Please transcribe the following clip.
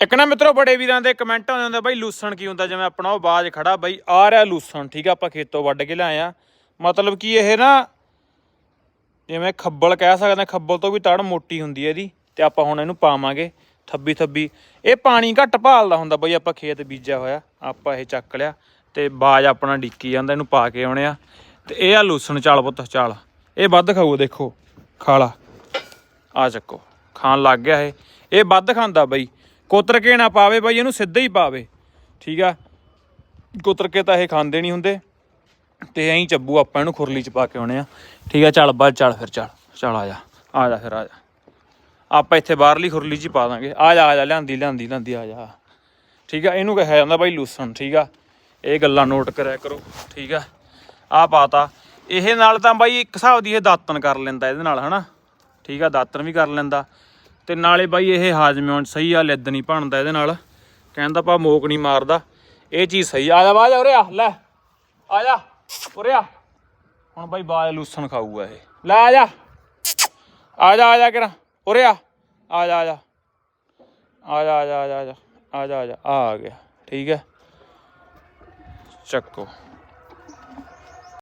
ਇੱਕ ਨਾ ਮਿੱਤਰੋ, ਬੜੇ ਵੀਰਾਂ ਦੇ ਕਮੈਂਟ ਆਉਂਦੇ ਹੁੰਦੇ ਬਾਈ ਲੂਸਣ ਕੀ ਹੁੰਦਾ? ਜਿਵੇਂ ਆਪਣਾ ਉਹ ਬਾਜ ਖੜਾ, ਬਾਈ ਆ ਰਿਹਾ ਲੂਸਣ, ਠੀਕ ਆ? ਆਪਾਂ ਖੇਤੋਂ ਵੱਢ ਕੇ ਲਿਆਏ ਆ। ਮਤਲਬ ਕਿ ਇਹ ਨਾ, ਜਿਵੇਂ ਖੱਬਲ ਕਹਿ ਸਕਦੇ ਹਾਂ ਖੱਬਲ ਤੋਂ ਵੀ ਤੜ ਮੋਟੀ ਹੁੰਦੀ ਹੈ ਇਹਦੀ, ਤੇ ਆਪਾਂ ਹੁਣ ਇਹਨੂੰ ਪਾਵਾਂਗੇ ਥੱਬੀ ਥੱਬੀ। ਇਹ ਪਾਣੀ ਘੱਟ ਭਾਲਦਾ ਹੁੰਦਾ, ਬਈ ਆਪਾਂ ਖੇਤ ਬੀਜਿਆ ਹੋਇਆ, ਆਪਾਂ ਇਹ ਚੱਕ ਲਿਆ, ਤੇ ਬਾਜ ਆਪਣਾ ਡਿੱਕੀ ਜਾਂਦਾ, ਇਹਨੂੰ ਪਾ ਕੇ ਆਉਣੇ ਆ। ਤੇ ਇਹ ਆ ਲੂਸਣ ਚਾਲ ਪੁੱਤ, ਚਾਲ। ਇਹ ਵੱਧ ਖਾਊ, ਦੇਖੋ, ਖਾਲਾ। ਆ ਚੱਕੋ, ਖਾਣ ਲੱਗ ਗਿਆ ਇਹ। ਇਹ ਵੱਧ ਖਾਂਦਾ, ਬਈ। ਕੋਤਰ ਕੇ ਨਾ ਪਾਵੇ ਬਾਈ, ਇਹਨੂੰ ਸਿੱਧਾ ਹੀ ਪਾਵੇ। ਠੀਕ ਆ? ਕੋਤਰ ਕੇ ਤਾਂ ਇਹ ਖਾਂਦੇ ਨਹੀਂ ਹੁੰਦੇ। ਤੇ ਐਂ ਚੱਬੂ ਆਪਾਂ ਇਹਨੂੰ ਖੁਰਲੀ ਚ ਪਾ ਕੇ ਆਉਣੇ ਆ। ਠੀਕ ਆ? ਚੱਲ ਬਾਅਦ ਚੱਲ ਫਿਰ, ਚੱਲ। ਚੱਲ, ਆ ਜਾ। ਆ ਜਾ ਫਿਰ, ਆ ਜਾ। ਆਪਾਂ ਇੱਥੇ ਬਾਹਰਲੀ ਖੁਰਲੀ ਚ ਹੀ ਪਾ ਦਾਂਗੇ। ਆ ਜਾ ਆ ਜਾ, ਲਿਆਂਦੀ ਲਿਆਂਦੀ ਲਿਆਂਦੀ, ਆ ਜਾ। ਠੀਕ ਆ? ਇਹਨੂੰ ਕਿਹਾ ਜਾਂਦਾ ਬਾਈ ਲੂਸਣ, ਠੀਕ ਆ? ਇਹ ਗੱਲਾਂ ਨੋਟ ਕਰਿਆ ਕਰੋ। ਠੀਕ ਆ? ਆ ਪਾਤਾ। ਇਹ ਨਾਲ ਤਾਂ ਬਾਈ ਇੱਕ ਹਿਸਾਬ ਦੀ ਇਹ ਦਾਤਨ ਕਰ ਲੈਂਦਾ ਇਹਦੇ ਨਾਲ, ਹਨਾ? ਠੀਕ ਆ? ਦਾਤਨ ਵੀ ਕਰ ਲੈਂਦਾ। ਤੇ ਨਾਲੇ ਬਾਈ ਇਹ ਹਾਜ਼ਮੇ ਹੁਣ ਸਹੀ ਆ, ਲਿੱਦ ਨਹੀਂ ਭਣਦਾ ਇਹਦੇ ਨਾਲ। ਕਹਿੰਦਾ ਪਾ ਮੋਕ ਨਹੀਂ ਮਾਰਦਾ। ਇਹ ਚੀਜ਼ ਸਹੀ ਆ। ਜਾ ਬਾਜ ਉਰੇ ਲੈ। ਆ ਜਾ, ਉਰੇ ਹੁਣ ਬਾਈ ਬਾਜ ਲੂਸਣ ਖਾਊਗਾ ਇਹ। ਲੈ ਆ ਜਾ। ਆ ਜਾ ਆ ਜਾ ਕਰਾਂ। ਉਰੇ ਆ ਜਾ ਆ ਜਾ ਆ ਜਾ ਆ ਜਾ। ਆ ਜਾ ਆ ਜਾ। ਆ ਗਿਆ। ਠੀਕ ਹੈ। ਚੱਕੋ।